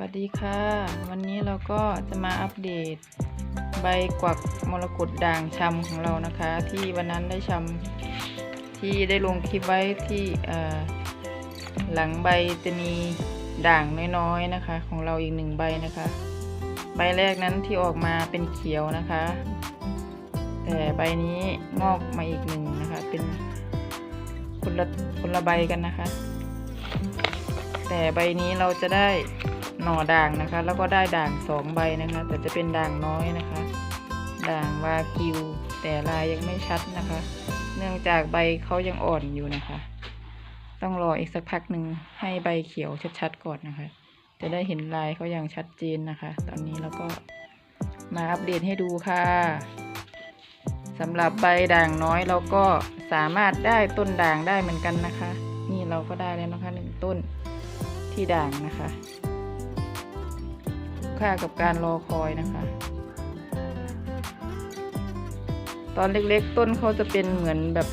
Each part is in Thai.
วัสดีค่ะ วันนี้เราก็จะมาอัปเดต ใบกวักมรกตด่างชำของเรานะคะ ที่วันนั้นได้ชำที่ได้ลงคลิปไว้ที่หลังใบจะมีด่างน้อยๆนะคะ ของเราอีกหนึ่งใบนะคะ ใบแรกนั้นที่ออกมาเป็นเขียวนะคะ แต่ใบนี้งอกมาอีกหนึ่งนะคะ เป็นคนละคนละใบกันนะคะ แต่ใบนี้เราจะได้ หน่อด่างนะคะ แล้วก็ได้ด่างสองใบนะคะ แต่จะเป็นด่างน้อยนะคะ ด่างวากิว แต่ลายยังไม่ชัดนะคะ เนื่องจากใบเขายังอ่อนอยู่นะคะ ต้องรออีกสักพักหนึ่งให้ใบเขียวชัดๆก่อนนะคะ จะได้เห็นลายเขาอย่างชัดเจนนะคะ ตอนนี้เราก็มาอัปเดตให้ดูค่ะสำหรับใบด่างน้อยเราก็สามารถได้ต้นด่างได้เหมือนกันนะคะ นี่เราก็ได้แล้วนะคะหนึ่งต้นที่ด่างนะคะ ค่ากับการรอคอยนะคะ ตอนเล็กๆต้นเขาจะเป็นเหมือนแบบ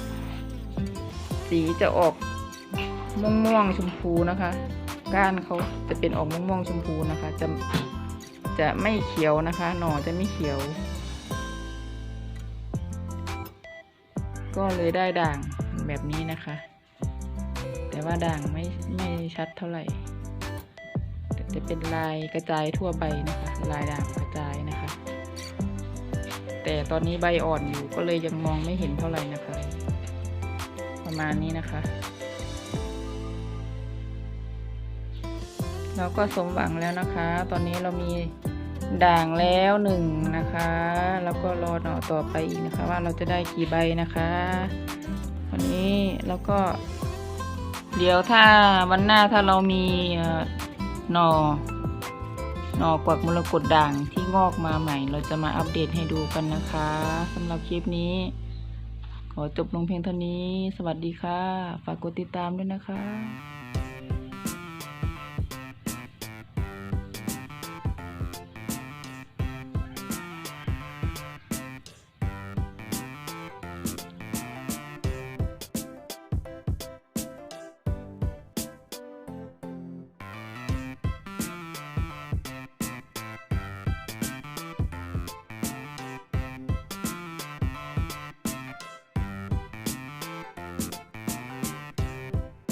สีจะออกม่วงม่วงๆชมพูนะคะ ก้านเขาจะเป็นออกม่วงม่วงๆชมพูนะคะ จะจะไม่เขียวนะคะ หน่อจะไม่เขียว ก็เลยได้ด่างแบบนี้นะคะ แต่ว่าด่างไม่ไม่ชัดเท่าไหร่ จะเป็นลายกระจายทั่วใบนะคะ ลายด่างกระจายนะคะ แต่ตอนนี้ใบอ่อนอยู่ก็เลยยังมองไม่เห็นเท่าไหร่นะคะ ประมาณนี้นะคะ เราก็สมหวังแล้วนะคะ ตอนนี้เรามีด่างแล้วหนึ่งนะคะ แล้วก็รอหน่อต่อไปอีกนะคะ ว่าเราจะได้กี่ใบนะคะวันนี้แล้วก็ เดี๋ยวถ้าวันหน้าถ้าเรามีเอ่อ นอนอกวักมรกตด่างที่งอกมาใหม่ เราจะมาอัปเดตให้ดูกันนะคะสำหรับคลิปนี้ ขอจบลงเพียงเท่านี้ สวัสดีค่ะ ฝากกดติดตามด้วยนะคะ